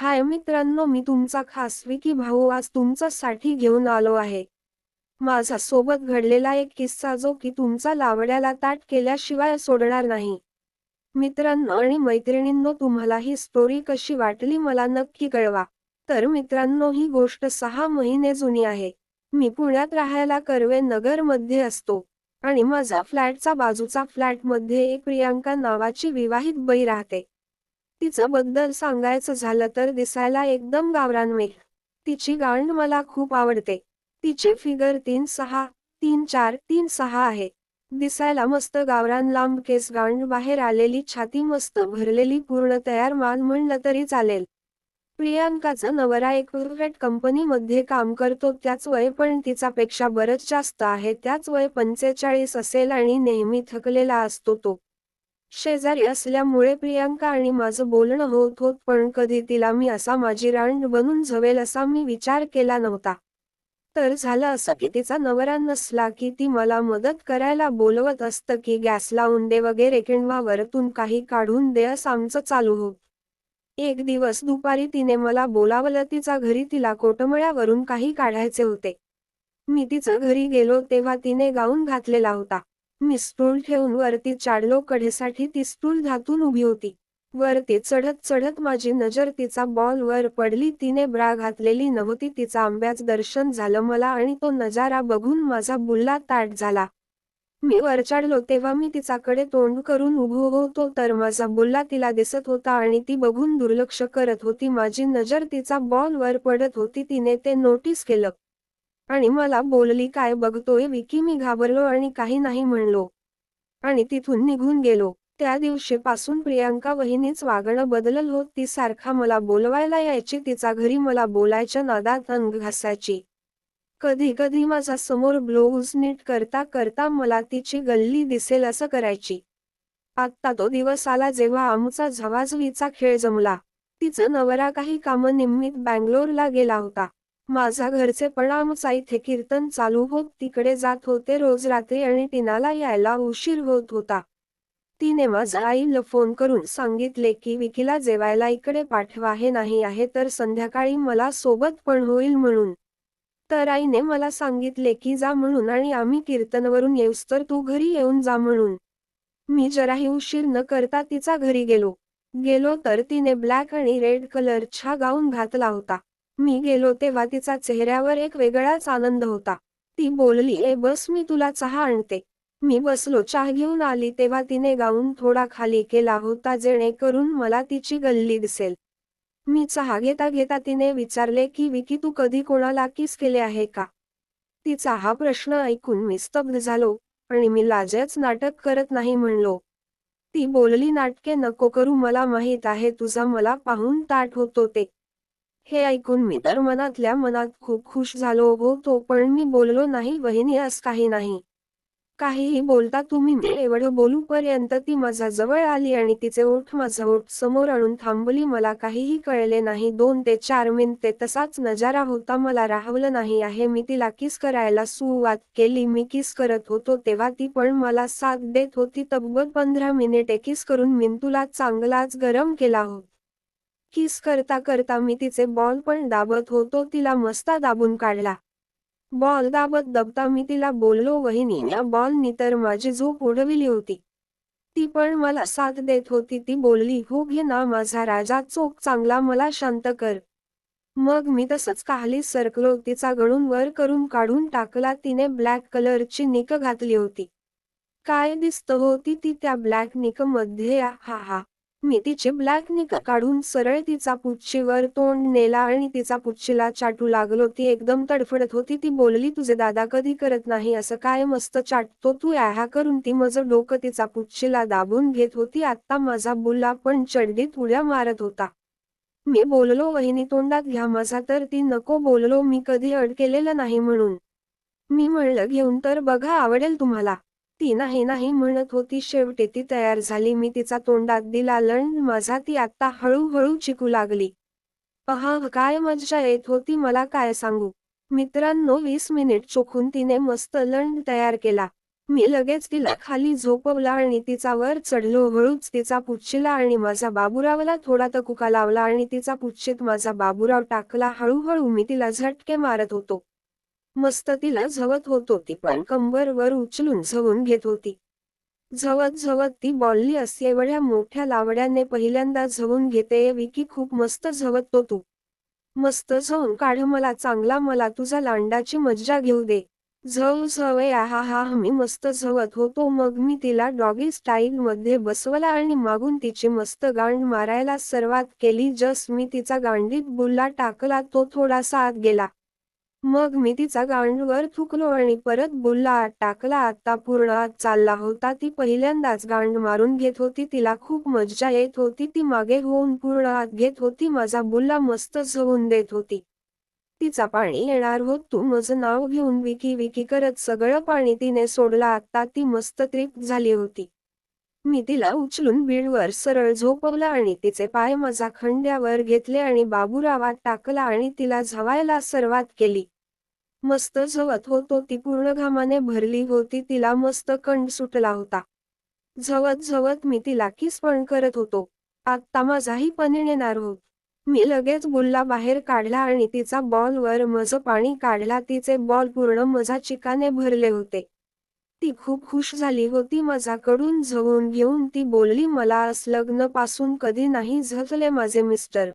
हाय मित्रांनो मी तुमचा खास विकी भाऊ आज तुमच्यासाठी घेऊन आलो आहे. माझा सोबत घडलेला एक किस्सा जो की तुमचा लावड्याला ताट केल्याशिवाय सोडणार नाही. मित्रांनो आणि मैत्रिणींनो तुम्हाला ही स्टोरी कशी वाटली मला नक्की कळवा. तर मित्रांनो ही गोष्ट सहा महिने जुनी आहे. मी पुण्यात राहायला कर्वे नगरमध्ये असतो. आणि माझा फ्लॅटचा बाजूचा फ्लॅटमध्ये एक प्रियांका नावाची विवाहित बाई राहते. तिच्याबद्दल सांगायचं झालं तर दिसायला एकदम गावरान तिची गांड मला खूप आवडते. तिचे फिगर तीन सहा तीन चार तीन सहा आहे. दिसायला मस्त गावरान लांब केस गांड बाहेर आलेली छाती मस्त भरलेली पूर्ण तयार मान म्हणलं तरी चालेल. प्रियांकाचा नवरा एक कंपनी कंपनीमध्ये काम करतो त्याच वय पण तिच्यापेक्षा बरंच जास्त आहे त्याच वय पंचेचाळीस असेल आणि नेहमी थकलेला असतो तो. शेजारी असल्यामुळे प्रियांका आणि माझं बोलणं होत होत पण कधी तिला मी असा माझी रांड बनून झवेल असा मी विचार केला नव्हता. तर झालं असं की तिचा नवरा नसला की ती मला मदत करायला बोलवत असतं की गॅस लावून दे वगैरे किंवा वरतून काही काढून दे असं आमचं चालू होत. एक दिवस दुपारी तिने मला बोलावलं तिचा घरी तिला कोटमळ्यावरून काही काढायचे होते. मी तिचं घरी गेलो तेव्हा तिने गाऊन घातलेला होता. मी स्टूल ठेवून वरती चाडलो कढेसाठी ती स्टूल धातून उभी होती. वरती चढत चढत माझी नजर तिचा बॉल वर पडली. तिने ब्रा घातलेली नव्हती. तिचा आंब्याच दर्शन झालं मला आणि तो नजारा बघून माझा बुल्ला ताट झाला. मी वर चढलो. तेव्हा मी तिचाकडे तोंड करून उभो होतो. तर माझा बुल्ला तिला दिसत होता आणि ती बघून दुर्लक्ष करत होती. माझी नजर तिचा बॉल वर पडत होती. तिने ते नोटीस केलं. आणि मला बोलली काय बघतोय विकी? मी घाबरलो आणि काही नाही म्हणलो. आणि तिथून निघून गेलो. त्या दिवशीपासून प्रियांका वहिनीच वागणं बदलल होत. ती सारखा मला बोलवायला यायची तिचा घरी मला बोलायच्या नादात अंग घासायची. कधी कधी माझा समोर ब्लाऊज नीट करता करता मला तिची गल्ली दिसेल असं करायची. आत्ता तो दिवस आला जेव्हा आमचा झवाझवीचा खेळ जमला. तिचं नवरा काही कामनिमित्त बँगलोरला गेला होता. माझा घरचे पण आमचा इथे कीर्तन चालू होत. तिकडे जात होते रोज रात्री आणि टिनाला यायला उशीर होत होता. तिने माझ्या आईला फोन करून सांगितले की विकीला जेवायला इकडे पाठवा. हे नाही आहे तर संध्याकाळी मला सोबत पण होईल म्हणून. तर आईने मला सांगितले की जा म्हणून आणि आम्ही कीर्तनवरून येऊस तर तू घरी येऊन जा म्हणून. मी जराही उशीर न करता तिचा घरी गेलो. गेलो तर तिने ब्लॅक आणि रेड कलरचा गाऊन घातला होता. मी गेलो तेव्हा तिचा चेहऱ्यावर एक वेगळाच आनंद होता. ती बोलली ए बस मी तुला चहा आणते. मी बसलो चहा घेऊन आली तेव्हा तिने गाऊन थोडा खाली केला होता जेणेकरून मला तिची गल्ली दिसेल. मी चहा घेता घेता तिने विचारले की विकी तू कधी कोणाला किस केले आहे का? तिचा हा प्रश्न ऐकून मी स्तब्ध झालो आणि मी लाजेच नाटक करत नाही म्हणलो. ती बोलली नाटके नको करू मला माहीत आहे तुझा मला पाहून ताट होतो ते. हे ऐकून मी तर मनातल्या मनात खूप खुश झालो होतो पण मी बोललो नाही वहिनी अस काही नाही. काहीही बोलता तुम्ही मी एवढं बोलूपर्यंत ती माझ्या जवळ आली आणि तिचे ओठ माझा ओठ समोर आणून थांबली. मला काहीही कळले नाही दोन ते चार मिनिटे तसाच नजारा होता. मला राहवलं नाही आहे मी तिला किस करायला सुरुवात केली. मी किस करत होतो तेव्हा ती पण मला साथ देत होती. तब्बल पंधरा मिनिटे किस करून मिंतूला चांगलाच गरम केला होता किस करता करता मी तिचे बॉल पण दाबत होतो तिला मस्ता दाबून काढला. बॉल दाबत दबता मी तिला बोललो वहिनी या बॉलनी तर माझी झोप उडविली होती. ती पण मला साथ देत होती ती बोलली हो घे ना माझा राजा चोख चांगला मला शांत कर. मग मी तसंच काहली सरकलो तिचा गळून वर करून काढून टाकला तिने ब्लॅक कलरची निक घातली होती. काय दिसत होती ती त्या ब्लॅक निकमध्ये हा हा. मी तिचे ब्लॅक निक काढून सरळ तिचा पुच्छीवर तोंड नेला आणि तिचा पुच्छीला चाटू लागलो. ती एकदम तडफडत होती. ती बोलली तुझे दादा कधी करत नाही? असं काय मस्त चाटतो तू. ह्या करून ती माझं डोकं तिचा पुच्छीला दाबून घेत होती. आत्ता माझा बुल्ला पण चडडीत उड्या मारत होता. मी बोललो वहिनी तोंडात घ्या माझा. तर ती नको बोललो. मी कधी अड केलेलं नाही म्हणून. मी म्हणलं घेऊन तर बघा आवडेल तुम्हाला. ती नाही नाही म्हणत होती. शेवटी ती तयार झाली. मी तिचा तोंडात दिला लण. माझा ती आता हळूहळू चिकू लागली. पहा काय मज्जा येत होती. मला काय सांगू? मित्रांनो वीस मिनिट चोखून तिने मस्त लंड तयार केला. मी लगेच तिला खाली झोपवला आणि तिचा वर चढलो. हळूच तिचा पुच्छिला आणि माझा बाबुरावला थोडा तकुका लावला आणि तिचा पुच्छित माझा बाबुराव टाकला. हळूहळू मी तिला झटके मारत होतो. मस्त तिला झवत होत होती पण कंबरवर उचलून झवून घेत होती. झवत झवत ती बॉलली असे एवढ्या मोठ्या लावड्याने पहिल्यांदा झवून घेते विकी खूप मस्त झवत तो तू. मस्त झवून काढ मला चांगला मला तुझा लांडाची मज्जा घेऊ दे. झव झवे हा हा मी मस्त झवत होतो मग मी तिला डॉगी स्टाईल मध्ये बसवला आणि मागून तिची मस्त गांड मारायला सुरुवात केली. जस मी तिचा गांडीत बुल्ला टाकला तो थोडासा आत गेला. मग मी तिचा गांडवर थुकलो आणि परत बुल्ला टाकला. आता पूर्ण चालला होता ती पहिल्यांदाच गांड मारून घेत होती. तिला खूप मज्जा येत होती. ती मागे होऊन पूर्ण आत घेत होती. माझा बुल्ला मस्त झवून देत होती. तिचा पाणी येणार होत तू माझं नाव घेऊन विकी विकी करत सगळं पाणी तिने सोडला. आता ती मस्त तृप्त झाली होती. मी तिला उचलून बीडवर सरळ झोपवलं आणि तिचे पाय माझा खंड्यावर घेतले आणि बाबुरावात टाकला आणि तिला झवायला सर्वात केली. मस्त झवत होतो ती पूर्ण घामाने भरली होती तिला मस्त कंड सुटला होता. झवत झवत मी तिला किस पण करत होतो. आत्ता माझाही पनीण येणार होत मी लगेच बुल्ला बाहेर काढला आणि तिचा बॉलवर मज पाणी काढला तिचे बॉल पूर्ण मजा चिकाने भरले होते. ती खूप खुश झाली होती माझ्याकडून झवून घेऊन ती बोलली मला लग्नपासून कधी नाही झकले माझे मिस्टर.